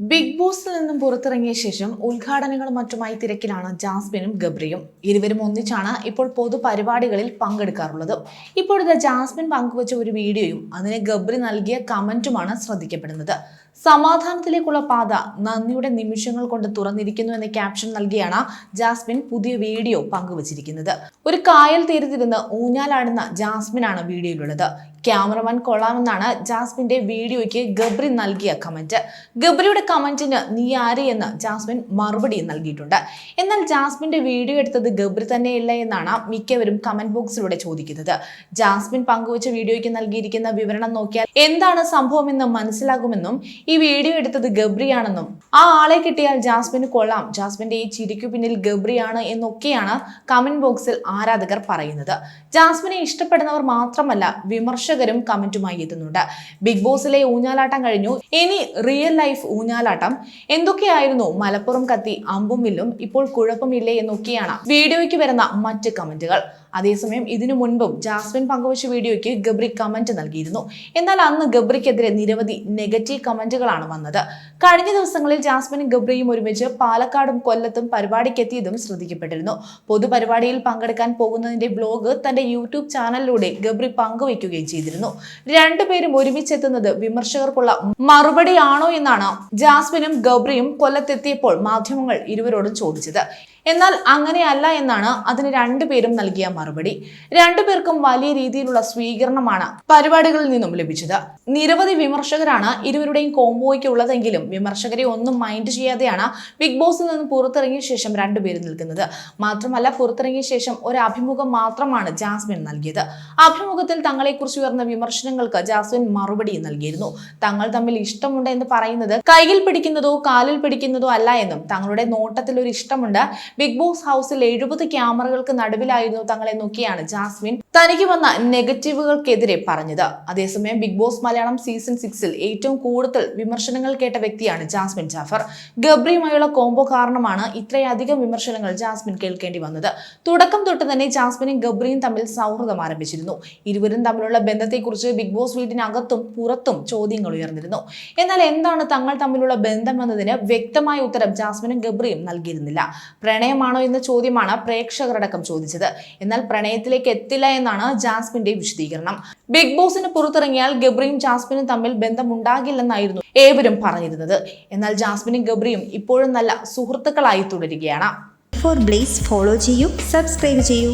Big ബോസിൽ നിന്നും പുറത്തിറങ്ങിയ ശേഷം ഉദ്ഘാടനങ്ങളും മറ്റുമായി തിരക്കിലാണ് ജാസ്മിനും ഗബ്രിയും. ഇരുവരും ഒന്നിച്ചാണ് ഇപ്പോൾ പൊതുപരിപാടികളിൽ പങ്കെടുക്കാറുള്ളത്. ഇപ്പോഴത്തെ ജാസ്മിൻ പങ്കുവച്ച ഒരു വീഡിയോയും അതിന് ഗബ്രി നൽകിയ കമന്റുമാണ് ശ്രദ്ധിക്കപ്പെടുന്നത്. സമാധാനത്തിലേക്കുള്ള പാത നന്ദിയുടെ നിമിഷങ്ങൾ കൊണ്ട് തുറന്നിരിക്കുന്നു എന്ന ക്യാപ്ഷൻ നൽകിയാണ് ജാസ്മിൻ പുതിയ വീഡിയോ പങ്കുവച്ചിരിക്കുന്നത്. ഒരു കായൽ തീരത്തിരുന്ന് ഊഞ്ഞാലാടുന്ന ജാസ്മിനാണ് വീഡിയോയിലുള്ളത്. ക്യാമറമാൻ കൊള്ളാമെന്നാണ് ജാസ്മിന്റെ വീഡിയോയ്ക്ക് ഗബ്രി നൽകിയ കമന്റ്. ഗബ്രിയുടെ കമന്റിന് നീ ആര് എന്ന് ജാസ്മിൻ മറുപടി നൽകിയിട്ടുണ്ട്. എന്നാൽ ജാസ്മിന്റെ വീഡിയോ എടുത്തത് ഗബ്രി തന്നെയല്ല എന്നാണ് മിക്കവരും കമന്റ് ബോക്സിലൂടെ ചോദിക്കുന്നത്. ജാസ്മിൻ പങ്കുവച്ച വീഡിയോയ്ക്ക് നൽകിയിരിക്കുന്ന വിവരണം നോക്കിയാൽ എന്താണ് സംഭവമെന്ന് മനസ്സിലാകുമെന്നും ഈ വീഡിയോ എടുത്തത് ഗബ്രിയാണെന്നും. ആ ആളെ കിട്ടിയാൽ ജാസ്മിന് കൊള്ളാം. ജാസ്മിന്റെ ഈ ചിരിക്കു പിന്നിൽ ഗബ്രിയാണ് എന്നൊക്കെയാണ് കമന്റ് ബോക്സിൽ ആരാധകർ പറയുന്നത്. ജാസ്മിനെ ഇഷ്ടപ്പെടുന്നവർ മാത്രമല്ല വിമർശകരും കമന്റുമായി എത്തുന്നുണ്ട്. ബിഗ് ബോസിലെ ഊഞ്ഞാലാട്ടം കഴിഞ്ഞു. ഇനി റിയൽ ലൈഫ് ഊഞ്ഞാലാട്ടം എന്തൊക്കെയായിരുന്നു മലപ്പുറം കത്തി അമ്പും വില്ലും? ഇപ്പോൾ കുഴപ്പമില്ലേ എന്നൊക്കെയാണ് വീഡിയോയ്ക്ക് വരുന്ന മറ്റ് കമന്റുകൾ. അതേസമയം ഇതിനു മുൻപും ജാസ്മിൻ പങ്കുവച്ച വീഡിയോയ്ക്ക് ഗബ്രി കമന്റ് നൽകിയിരുന്നു. എന്നാൽ അന്ന് ഗബ്രിക്കെതിരെ നിരവധി നെഗറ്റീവ് കമന്റുകളാണ് വന്നത്. കഴിഞ്ഞ ദിവസങ്ങളിൽ ജാസ്മിനും ഗബ്രിയും ഒരുമിച്ച് പാലക്കാടും കൊല്ലത്തും പരിപാടിക്കെത്തിയതും ശ്രദ്ധിക്കപ്പെട്ടിരുന്നു. പൊതുപരിപാടിയിൽ പങ്കെടുക്കാൻ പോകുന്നതിന്റെ ബ്ലോഗ് തന്റെ യൂട്യൂബ് ചാനലിലൂടെ ഗബ്രി പങ്കുവയ്ക്കുകയും ചെയ്തിരുന്നു. രണ്ടുപേരും ഒരുമിച്ചെത്തുന്നത് വിമർശകർക്കുള്ള മറുപടിയാണോ എന്നാണ് ജാസ്മിനും ഗബ്രിയും കൊല്ലത്തെത്തിയപ്പോൾ മാധ്യമങ്ങൾ ഇരുവരോടും ചോദിച്ചത്. എന്നാൽ അങ്ങനെയല്ല എന്നാണ് അതിന് രണ്ടുപേരും നൽകിയ മറുപടി. രണ്ടുപേർക്കും വലിയ രീതിയിലുള്ള സ്വീകരണമാണ് പരിപാടികളിൽ നിന്നും ലഭിച്ചത്. നിരവധി വിമർശകരാണ് ഇരുവരുടെയും കോംബോയ്ക്ക് ഉള്ളതെങ്കിലും വിമർശകരെ ഒന്നും മൈൻഡ് ചെയ്യാതെയാണ് ബിഗ് ബോസിൽ നിന്ന് പുറത്തിറങ്ങിയ ശേഷം രണ്ടുപേരും നിൽക്കുന്നത്. മാത്രമല്ല പുറത്തിറങ്ങിയ ശേഷം ഒരു അഭിമുഖം മാത്രമാണ് ജാസ്മിൻ നൽകിയത്. അഭിമുഖത്തിൽ തങ്ങളെക്കുറിച്ച് ഉയർന്ന വിമർശനങ്ങൾക്ക് ജാസ്മിൻ മറുപടി നൽകിയിരുന്നു. തങ്ങൾ തമ്മിൽ ഇഷ്ടമുണ്ട് എന്ന് പറയുന്നത് കയ്യിൽ പിടിക്കുന്നതോ കാലിൽ പിടിക്കുന്നതോ അല്ല എന്നും തങ്ങളുടെ നോട്ടത്തിൽ ഒരു ഇഷ്ടമുണ്ട്. ബിഗ് ബോസ് ഹൗസിൽ എഴുപത് ക്യാമറകൾക്ക് നടുവിലായിരുന്നു തങ്ങളെ നോക്കിയാണ് ജാസ്മിൻ തനിക്ക് വന്ന നെഗറ്റീവുകൾക്കെതിരെ പറഞ്ഞത്. അതേസമയം ബിഗ് ബോസ് മലയാളം സീസൺ സിക്സിൽ ഏറ്റവും കൂടുതൽ വിമർശനങ്ങൾ കേട്ട വ്യക്തിയാണ് ജാസ്മിൻ ജാഫർ. ഗബ്രിയുമായുള്ള കോംബോ കാരണമാണ് ഇത്രയധികം വിമർശനങ്ങൾ ജാസ്മിൻ കേൾക്കേണ്ടി വന്നത്. തുടക്കം തൊട്ട് തന്നെ ജാസ്മിനും ഗബ്രിയും തമ്മിൽ സൗഹൃദം ആരംഭിച്ചിരുന്നു. ഇരുവരും തമ്മിലുള്ള ബന്ധത്തെക്കുറിച്ച് ബിഗ് ബോസ് വീട്ടിനകത്തും പുറത്തും ചോദ്യങ്ങൾ ഉയർന്നിരുന്നു. എന്നാൽ എന്താണ് തങ്ങൾ തമ്മിലുള്ള ബന്ധം എന്നതിന് വ്യക്തമായ ഉത്തരം ജാസ്മിനും ഗബ്രിയും നൽകിയിരുന്നില്ല. പ്രണയമാണോ എന്ന ചോദ്യമാണ് പ്രേക്ഷകരടക്കം ചോദിച്ചത്. എന്നാൽ പ്രണയത്തിലേക്ക് എത്തില്ല എന്നാണ് ജാസ്മിന്റെ വിശദീകരണം. ബിഗ് ബോസിന് പുറത്തിറങ്ങിയാൽ ഗബ്രിയും ജാസ്മിനും തമ്മിൽ ബന്ധമുണ്ടാകില്ലെന്നായിരുന്നു ഏവരും പറഞ്ഞിരുന്നത്. എന്നാൽ ജാസ്മിനും ഗബ്രിയും ഇപ്പോഴും നല്ല സുഹൃത്തുക്കളായി തുടരുകയാണ്. ഫോർ ബ്ലേസ് ഫോളോ ചെയ്യൂ സബ്സ്ക്രൈബ് ചെയ്യൂ.